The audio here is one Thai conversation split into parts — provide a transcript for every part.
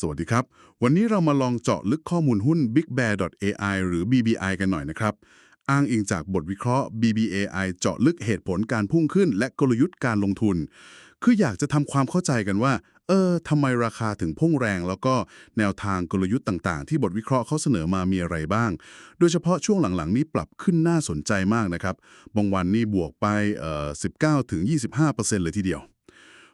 สวัสดีครับ วันนี้เรามาลองเจาะลึกข้อมูลหุ้น BigBear.ai หรือ BBI กันหน่อยนะครับ อ้างอิงจากบทวิเคราะห์ BBAI เจาะลึกเหตุผลการพุ่งขึ้น และกลยุทธ์การลงทุน คืออยากจะทำความเข้าใจกันว่า เออทำไมราคาถึงพุ่งแรง แล้วก็แนวทางกลยุทธ์ต่างๆ ที่บทวิเคราะห์เขาเสนอมามีอะไรบ้าง โดยเฉพาะช่วงหลังๆ นี้ปรับขึ้นน่าสนใจมากนะครับ บางวันนี่บวกไปเอ่อ19-25%เลยทีเดียว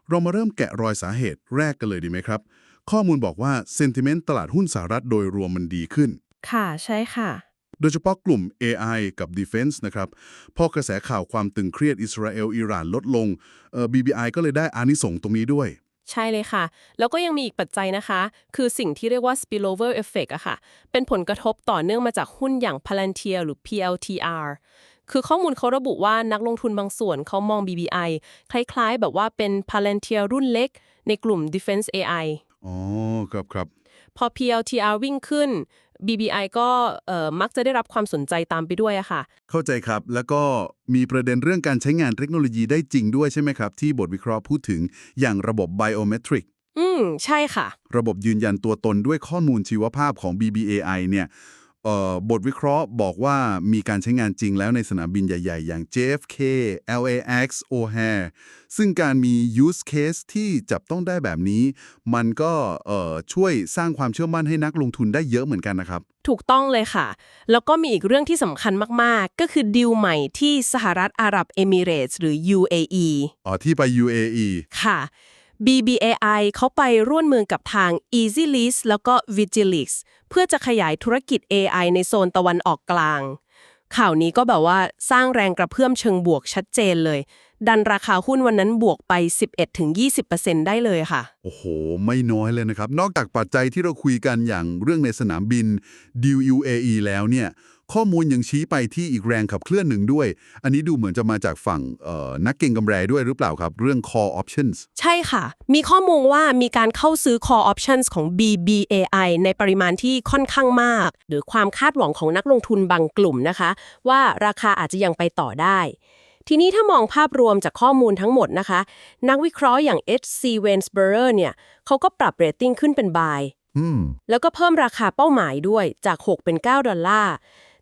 เรามาเริ่มแกะรอยสาเหตุแรกกันเลยดีไหมครับ ข้อมูลบอกว่าเซนติเมนต์ตลาดหุ้นสหรัฐโดยรวมมันดีขึ้น ค่ะใช่ค่ะ โดยเฉพาะกลุ่ม AI กับ Defense นะครับ พอกระแสข่าวความตึงเครียดอิสราเอลอิหร่านลดลงเอ่อ BBI ก็เลยได้อานิสงส์ตรงนี้ด้วยใช่เลยค่ะ แล้วก็ยังมีอีกปัจจัยนะคะ คือสิ่งที่เรียกว่า spillover effect อะค่ะ เป็นผลกระทบต่อเนื่องมาจากหุ้นอย่าง Palantir หรือ PLTR คือข้อมูลเขาระบุว่านักลงทุนบางส่วนเขามอง BBI คล้ายๆ แบบว่าเป็น Palantir รุ่นเล็ก ในกลุ่ม Defense AI อ๋อครับครับพอ PLTR วิ่งขึ้น BBI ก็เอ่อมักจะได้รับความสนใจตามไปด้วยอะค่ะ เข้าใจครับแล้วก็มีประเด็นเรื่องการใช้งานเทคโนโลยีได้จริงด้วยใช่ไหมครับ ที่บทวิเคราะห์พูดถึงอย่างระบบ biometric อืม ใช่ค่ะ ระบบยืนยันตัวตนด้วยข้อมูลชีวภาพของ BBAI เนี่ยเอ่อ บทวิเคราะห์บอกว่ามีการใช้งานจริงแล้วในสนามบินใหญ่ ๆ อย่าง JFK LAX O'Hare ซึ่งการมี use case ที่จับต้องได้แบบนี้ มันก็เอ่อช่วยสร้างความเชื่อมั่นให้นักลงทุนได้เยอะเหมือนกันนะครับ ถูกต้องเลยค่ะ แล้วก็มีอีกเรื่องที่สำคัญมาก ๆ ก็คือดีลใหม่ที่สหรัฐอาหรับเอมิเรตส์หรือ UAE อ๋อที่ไป UAE ค่ะ BBAI เขาไปร่วมมือกับทาง EasyLease แล้วก็ Vigilix เพื่อจะขยายธุรกิจ AI ในโซนตะวันออกกลาง ข่าวนี้ก็แบบว่าสร้างแรงกระเพื่อมเชิงบวกชัดเจนเลย ดันราคาหุ้นวันนั้นบวกไป 11-20%ได้เลยค่ะ โอ้โห ไม่น้อยเลยนะครับ นอกจากปัจจัยที่เราคุยกันอย่างเรื่องในสนามบินดิว UAE แล้วเนี่ย ข้อมูลยังชี้ไปที่อีกแรงขับเคลื่อนหนึ่งด้วย อันนี้ดูเหมือนจะมาจากฝั่งเอ่อนักเก็งกำไรด้วยหรือเปล่าครับ เรื่อง call options ใช่ค่ะ มีข้อมูลว่ามีการเข้าซื้อ call options ของ BBAI ในปริมาณที่ค่อนข้างมาก หรือความคาดหวังของนักลงทุนบางกลุ่มนะคะ ว่าราคาอาจจะยังไปต่อได้ ทีนี้ถ้ามองภาพรวมจากข้อมูลทั้งหมดนะคะ นักวิเคราะห์อย่าง H.C. Wainsburer เนี่ยเขาก็ปรับเรตติ้งขึ้นเป็น buy อืมแล้วก็เพิ่มราคาเป้าหมายด้วยจาก 6 เป็น 9 ดอลลาร์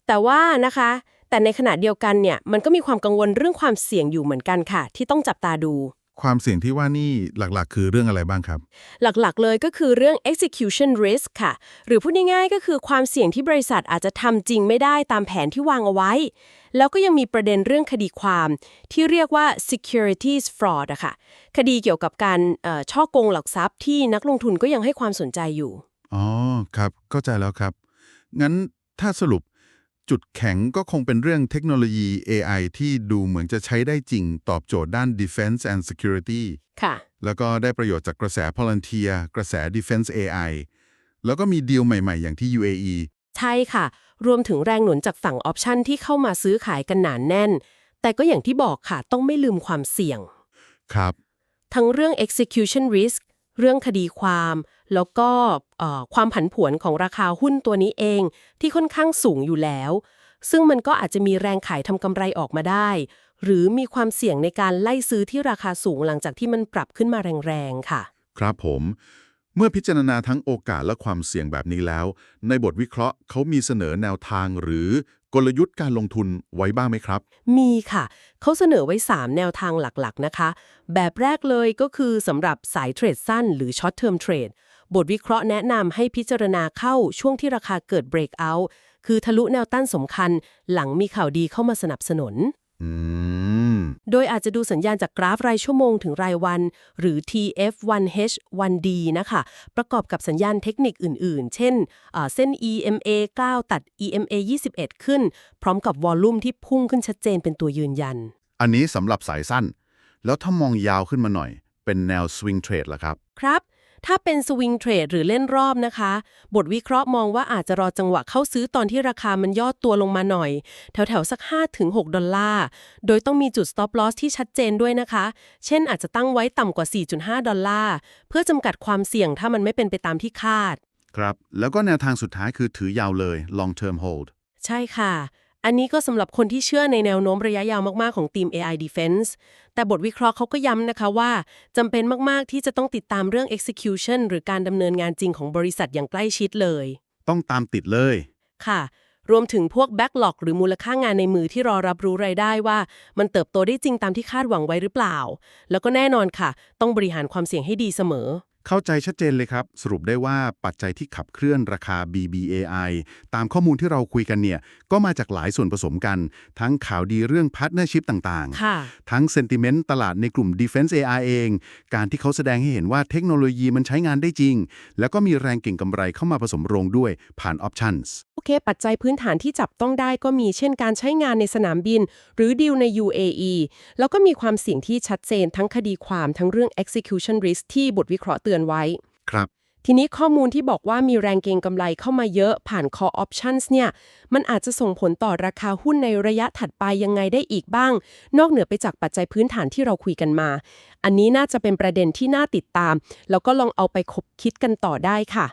แต่ว่านะคะ แต่ในขณะเดียวกันเนี่ยมันก็มีความกังวลเรื่องความเสี่ยงอยู่เหมือนกันค่ะ ที่ต้องจับตาดู ความเสี่ยงที่ว่านี่หลักๆ คือเรื่องอะไรบ้างครับ หลักๆ เลยก็คือเรื่อง execution risk ค่ะ หรือพูดง่ายๆ ก็คือความเสี่ยงที่บริษัทอาจจะทำจริงไม่ได้ตามแผนที่วางเอาไว้ แล้วก็ยังมีประเด็นเรื่องคดีความ ที่เรียกว่า securities fraud อะค่ะ คดีเกี่ยวกับการเอ่อช่อโกงหลักทรัพย์ที่นักลงทุนก็ยังให้ความสนใจอยู่ อ๋อ ครับ เข้าใจแล้วครับ งั้นถ้าสรุป จุดแข็งก็คงเป็นเรื่องเทคโนโลยี AI ที่ดูเหมือนจะใช้ได้จริงตอบโจทย์ด้าน defense and security ค่ะ แล้วก็ได้ประโยชน์จากกระแส Palantir กระแส defense AI แล้วก็มีดีลใหม่ๆ อย่างที่ UAE ใช่ค่ะ รวมถึงแรงหนุนจากฝั่งออปชันที่เข้ามาซื้อขายกันหนานแน่น แต่ก็อย่างที่บอกค่ะต้องไม่ลืมความเสี่ยง ครับ ทั้งเรื่อง execution risk เรื่องคดีความ แล้วก็เอ่อ ความผันผวนของราคาหุ้นตัวนี้เองที่ค่อนข้างสูงอยู่แล้ว ซึ่งมันก็อาจจะมีแรงขายทำกำไรออกมาได้ หรือมีความเสี่ยงในการไล่ซื้อที่ราคาสูงหลังจากที่มันปรับขึ้นมาแรงๆค่ะ ครับผม เมื่อพิจารณาทั้งโอกาสและความเสี่ยงแบบนี้แล้ว ในบทวิเคราะห์เขามีเสนอแนวทางหรือกลยุทธ์การลงทุนไว้บ้างไหมครับ มีค่ะ เขาเสนอไว้ 3 แนวทางหลักๆนะคะ แบบแรกเลยก็คือสำหรับสายเทรดสั้นหรือ short term trade บทวิเคราะห์แนะนำให้พิจารณาเข้าช่วงที่ราคาเกิด breakout คือทะลุแนวต้านสำคัญ หลังมีข่าวดีเข้ามาสนับสนุนอืมโดยอาจจะดูสัญญาณจากกราฟรายชั่วโมงถึงรายวัน หรือ TF1H 1D นะคะ ประกอบกับสัญญาณเทคนิคอื่นๆ เช่นอ่าเส้น EMA 9 ตัด EMA 21 ขึ้น พร้อมกับวอลลุ่มที่พุ่งขึ้นชัดเจนเป็นตัวยืนยัน อันนี้สำหรับสายสั้น แล้วถ้ามองยาวขึ้นมาหน่อย เป็นแนวสวิงเทรดล่ะครับ ครับ ถ้าเป็นสวิงเทรดหรือเล่นรอบนะคะ บทวิเคราะห์มองว่าอาจจะรอจังหวะเข้าซื้อตอนที่ราคามันย่อตัวลงมาหน่อย แถวๆสัก 5-6 ดอลลาร์ โดยต้องมีจุด stop loss ที่ชัดเจนด้วยนะคะ เช่นอาจจะตั้งไว้ต่ำกว่า 4.5 ดอลลาร์ เพื่อจำกัดความเสี่ยงถ้ามันไม่เป็นไปตามที่คาด ครับ แล้วก็แนวทางสุดท้ายคือถือยาวเลย long term hold ใช่ค่ะ ออันนี้ก็สำหรับคนที่เชื่อในแนวโน้มระยะยาวมาก ๆ ของทีม AI Defense แต่บทวิเคราะห์เขาก็ย้ำนะคะว่าจำเป็นมาก ๆ ที่จะต้องติดตามเรื่อง execution หรือการดำเนินงานจริงของบริษัทอย่างใกล้ชิดเลย ต้องตามติดเลย ค่ะ รวมถึงพวก backlog หรือมูลค่างานในมือที่รอรับรู้รายได้ว่า มันเติบโตได้จริงตามที่คาดหวังไว้หรือเปล่า แล้วก็แน่นอนค่ะ ต้องบริหารความเสี่ยงให้ดีเสมอ เข้าใจชัดเจนเลยครับ สรุปได้ว่าปัจจัยที่ขับเคลื่อนราคา BBAI ตามข้อมูลที่เราคุยกันเนี่ยก็มาจากหลายส่วนผสมกัน ทั้งข่าวดีเรื่องพาร์ทเนอร์ชิพต่างค่ะๆทั้งเซนติเมนต์ตลาดในกลุ่ม Defense AI เอง การที่เขาแสดงให้เห็นว่าเทคโนโลยีมันใช้งานได้จริง แล้วก็มีแรงเก่งกำไรเข้ามาผสมโรงด้วยผ่าน Options โอเค ปัจจัยพื้นฐานที่จับต้องได้ก็มีเช่นการใช้งานในสนามบิน หรือดีลใน UAE แล้วก็มีความเสี่ยงที่ชัดเจนทั้งคดีความทั้งเรื่อง execution risk ที่บทวิเคราะห์เตือนไว้ ครับ ทีนี้ข้อมูลที่บอกว่ามีแรงเก็งกำไรเข้ามาเยอะผ่าน call options เนี่ย มันอาจจะส่งผลต่อราคาหุ้นในระยะถัดไปยังไงได้อีกบ้าง นอกเหนือไปจากปัจจัยพื้นฐานที่เราคุยกันมา อันนี้น่าจะเป็นประเด็นที่น่าติดตาม แล้วก็ลองเอาไปคบคิดกันต่อได้ค่ะ